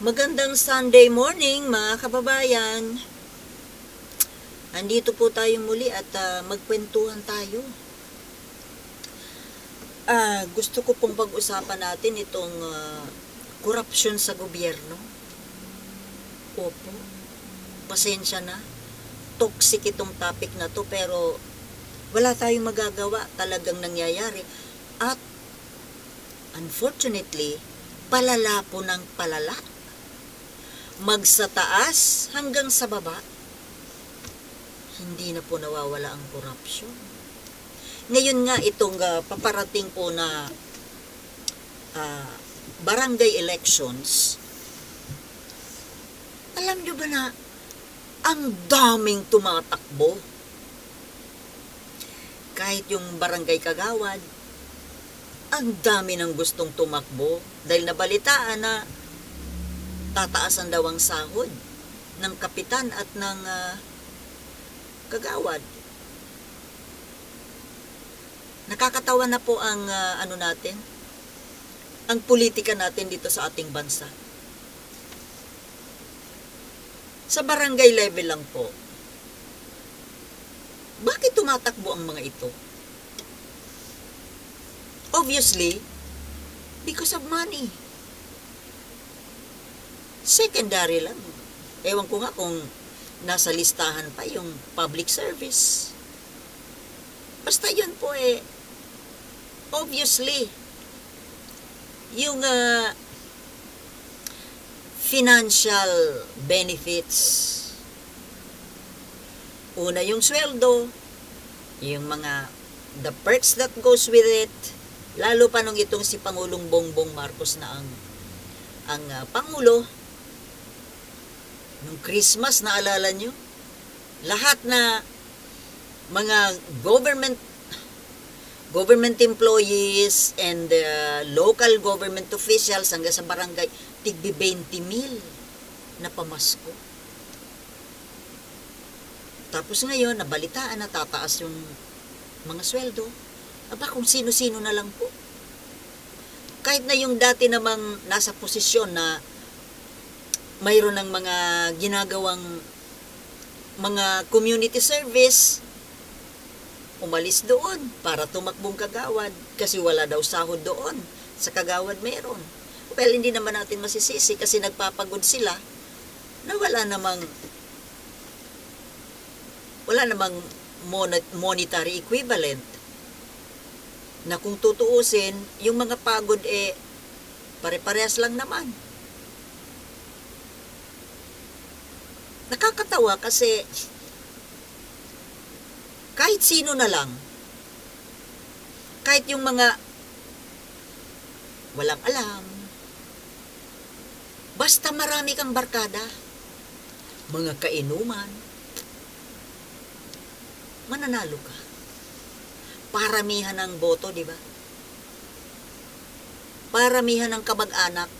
Magandang Sunday morning mga kababayan. Andito po tayo muli at ah, magkwentuhan tayo. Ah, gusto ko pong pag-usapan natin itong korupsyon sa gobyerno. Opo. Pasensya na. Toxic itong topic na to pero wala tayong magagawa. Talagang nangyayari. At unfortunately, palala po ng palala magsa taas hanggang sa baba, hindi na po nawawala ang korupsyon. Ngayon nga itong ah, paparating po na ah, barangay elections, alam nyo ba na ang daming tumatakbo? Kahit yung barangay kagawad, ang dami ng gustong tumakbo dahil nabalitaan na tataasan daw ang sahod ng kapitan at ng ah, kagawad. Nakakatawa na po ang ah, ano natin, ang politika natin dito sa ating bansa. Sa barangay level lang po. Bakit tumatakbo ang mga ito? Obviously, because of money secondary lang. Ewan ko nga kung nasa listahan pa yung public service. Basta yun po eh, obviously, yung ah, financial benefits. Una yung sweldo, yung mga the perks that goes with it, lalo pa nung itong si Pangulong Bongbong Marcos na ang ang ah, Pangulo, Nung Christmas, naalala nyo? Lahat na mga government government employees and uh, local government officials hanggang sa barangay, tigbi 20 mil na pamasko. Tapos ngayon, nabalitaan na tataas yung mga sweldo. Aba, kung sino-sino na lang po. Kahit na yung dati namang nasa posisyon na mayroon ng mga ginagawang mga community service, umalis doon para tumakbong kagawad kasi wala daw sahod doon. Sa kagawad meron. Well, hindi naman natin masisisi kasi nagpapagod sila na wala namang wala namang monet- monetary equivalent na kung tutuusin, yung mga pagod eh pare-parehas lang naman. Nakakatawa kasi kahit sino na lang, kahit yung mga walang alam, basta marami kang barkada, mga kainuman, mananalo ka. Paramihan ng boto, di ba? Paramihan ng kamag-anak.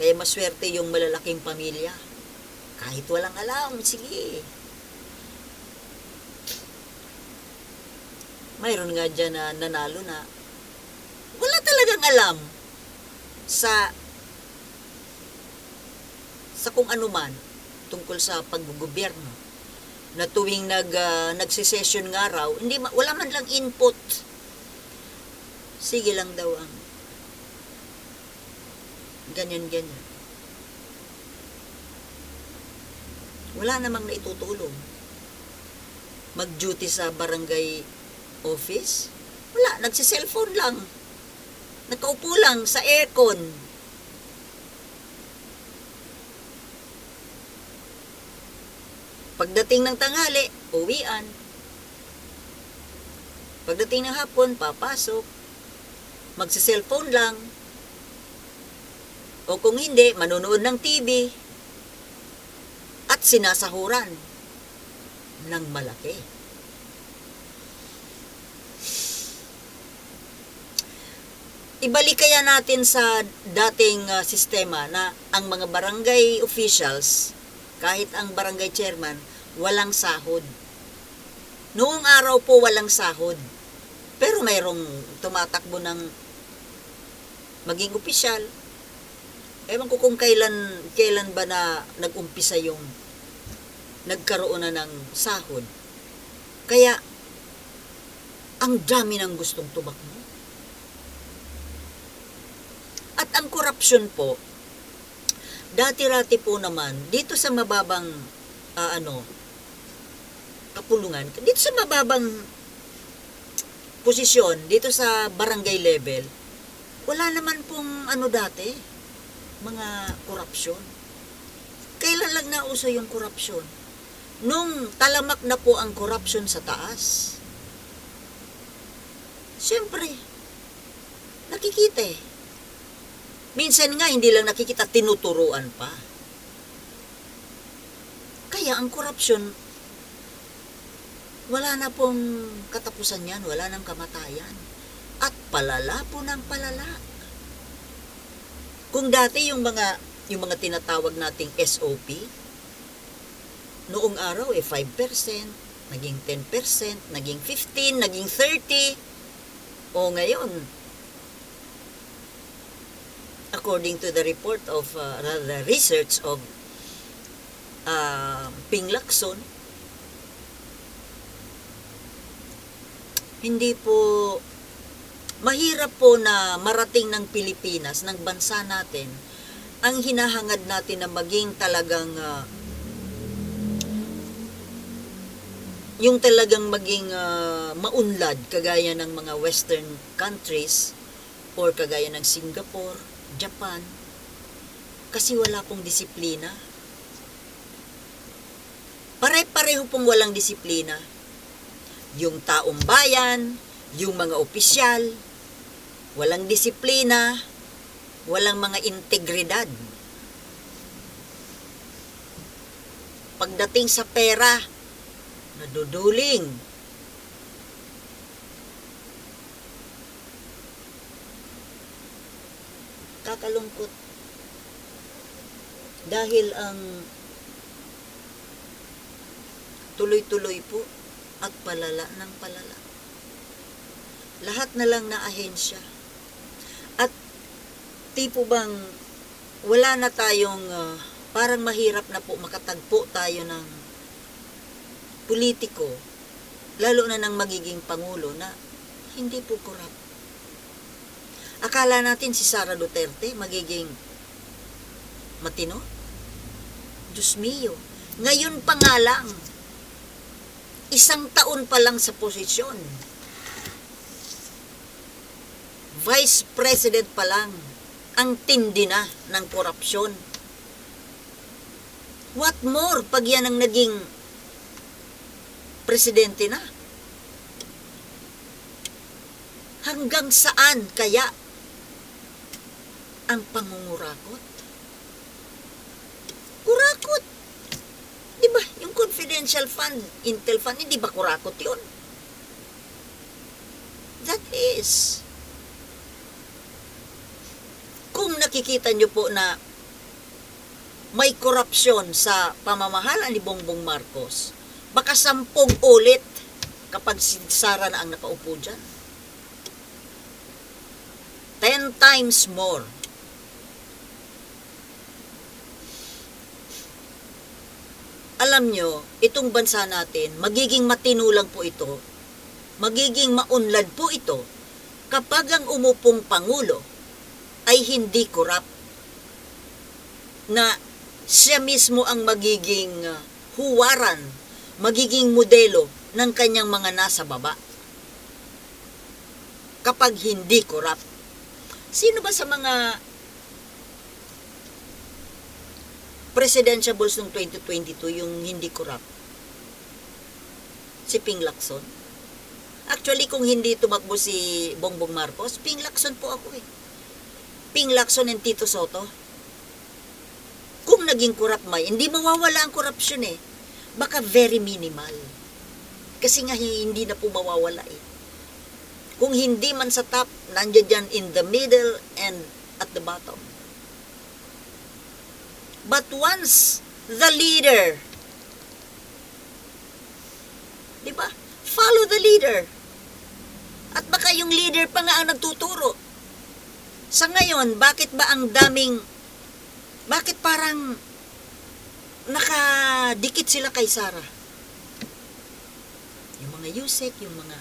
Kaya maswerte yung malalaking pamilya. Kahit walang alam, sige. Mayroon nga dyan na nanalo na. Wala talagang alam sa sa kung ano man tungkol sa paggogobyerno na tuwing nag uh, nagsesession nga raw hindi wala man lang input. Sige lang daw ang ganyan ganyan wala namang naitutulong. Mag-duty sa barangay office? Wala, nagsi-cellphone lang. Nakaupo lang sa aircon. Pagdating ng tanghali, uwian. Pagdating ng hapon, papasok. Magsi-cellphone lang. O kung hindi, manonood ng TV sinasahuran ng malaki. Ibalik kaya natin sa dating uh, sistema na ang mga barangay officials, kahit ang barangay chairman, walang sahod. Noong araw po walang sahod. Pero mayroong tumatakbo ng maging opisyal, Ewan ko kung kailan, kailan ba na nag-umpisa yung nagkaroon na ng sahod. Kaya, ang dami ng gustong tumakbo. At ang korupsyon po, dati-rati po naman, dito sa mababang, ah, ano, kapulungan, dito sa mababang posisyon, dito sa barangay level, wala naman pong ano dati, mga korupsyon. Kailan lang nauso yung korupsyon? Nung talamak na po ang korupsyon sa taas. Siyempre, nakikita eh. Minsan nga, hindi lang nakikita, tinuturuan pa. Kaya ang korupsyon, wala na pong katapusan yan, wala nang kamatayan. At palala po ng palala. Kung dati yung mga yung mga tinatawag nating SOP, noong araw eh 5%, naging 10%, naging 15, naging 30. O ngayon, according to the report of uh, the research of uh, Ping Lacson, hindi po mahirap po na marating ng Pilipinas, ng bansa natin, ang hinahangad natin na maging talagang ah, yung talagang maging ah, maunlad kagaya ng mga western countries or kagaya ng Singapore, Japan kasi wala pong disiplina. Pare-pareho pong walang disiplina. Yung taong bayan, yung mga opisyal, walang disiplina, walang mga integridad. Pagdating sa pera, naduduling. Kakalungkot. Dahil ang tuloy-tuloy po at palala ng palala. Lahat na lang na ahensya. At tipo bang wala na tayong ah, parang mahirap na po makatagpo tayo ng politiko lalo na ng magiging pangulo na hindi po korap. Akala natin si Sara Duterte magiging matino? Diyos mio. Ngayon pa nga lang, isang taon pa lang sa posisyon. Vice President pa lang ang tindi na ng korupsyon. What more pag yan ang naging presidente na? Hanggang saan kaya ang pangungurakot? Kurakot! Di ba, yung confidential fund, Intel fund, hindi ba kurakot yun? That is. Kung nakikita nyo po na may korupsyon sa pamamahala ni Bongbong Marcos, baka sampung ulit kapag si Sara na ang nakaupo dyan. Ten times more. Alam nyo, itong bansa natin, magiging matinulang po ito, magiging maunlad po ito, kapag ang umupong Pangulo ay hindi korap na siya mismo ang magiging uh, huwaran, magiging modelo ng kanyang mga nasa baba. Kapag hindi korap. Sino ba sa mga presidentiables noong 2022 yung hindi korap? Si Ping Lacson. Actually, kung hindi tumakbo si Bongbong Marcos, Ping Lacson po ako eh. Ping Lacson and Tito Soto. Kung naging korap may, hindi mawawala ang korupsyon eh. Baka very minimal. Kasi nga hindi na po mawawala eh. Kung hindi man sa top, nandiyan dyan in the middle and at the bottom. But once the leader, di ba? Follow the leader. At baka yung leader pa nga ang nagtuturo. Sa ngayon, bakit ba ang daming Bakit parang nakadikit sila kay Sarah? Yung mga Yusek, yung mga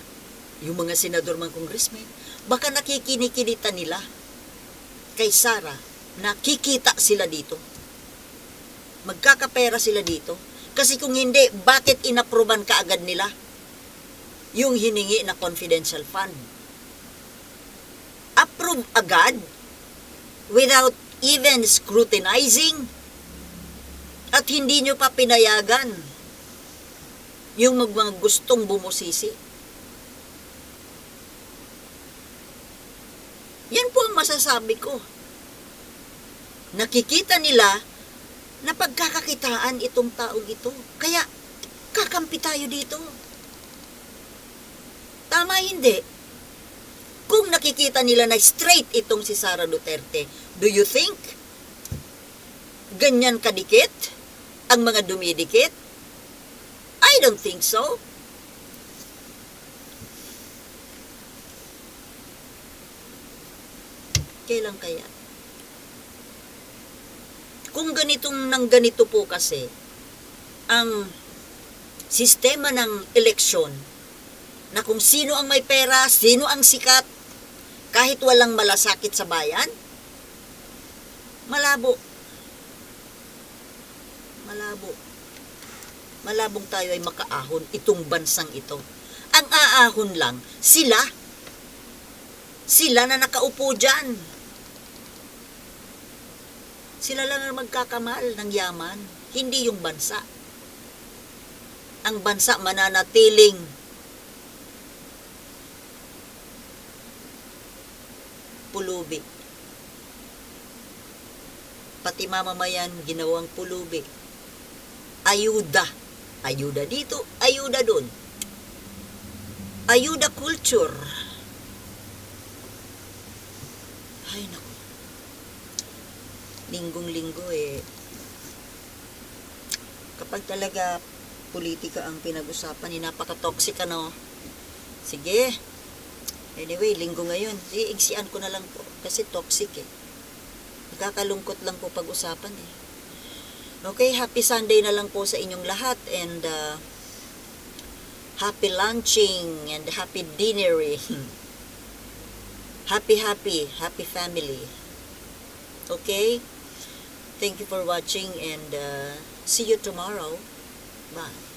yung mga senador mga congressman, baka nakikinikilita nila kay Sarah, nakikita sila dito. Magkakapera sila dito. Kasi kung hindi, bakit inaproban ka agad nila yung hiningi na confidential fund? Approve agad without even scrutinizing at hindi nyo pa pinayagan yung mga gustong bumusisi. Yan po ang masasabi ko. Nakikita nila na pagkakakitaan itong taong ito. Kaya, kakampi tayo dito. Tama hindi. Kung nakikita nila na straight itong si Sara Duterte, do you think ganyan kadikit ang mga dumidikit? I don't think so. Kailan kaya? Kung ganitong nang ganito po kasi, ang sistema ng eleksyon, na kung sino ang may pera, sino ang sikat, kahit walang malasakit sa bayan, malabo. Malabo. Malabong tayo ay makaahon itong bansang ito. Ang aahon lang, sila. Sila na nakaupo dyan. Sila lang ang magkakamal ng yaman, hindi yung bansa. Ang bansa mananatiling pulubi. Pati mamamayan ginawang pulubi. Ayuda. Ayuda dito, ayuda doon. Ayuda culture. Ay, naku. Linggong-linggo eh. Kapag talaga politika ang pinag-usapan, eh, napaka-toxic ano. Sige. Anyway, linggo ngayon. Iigsian ko na lang po. Kasi toxic eh. Nakakalungkot lang po pag-usapan eh. Okay, happy Sunday na lang po sa inyong lahat and uh, happy lunching and happy dinnering. happy, happy, happy family. Okay? Thank you for watching and uh, see you tomorrow. Bye.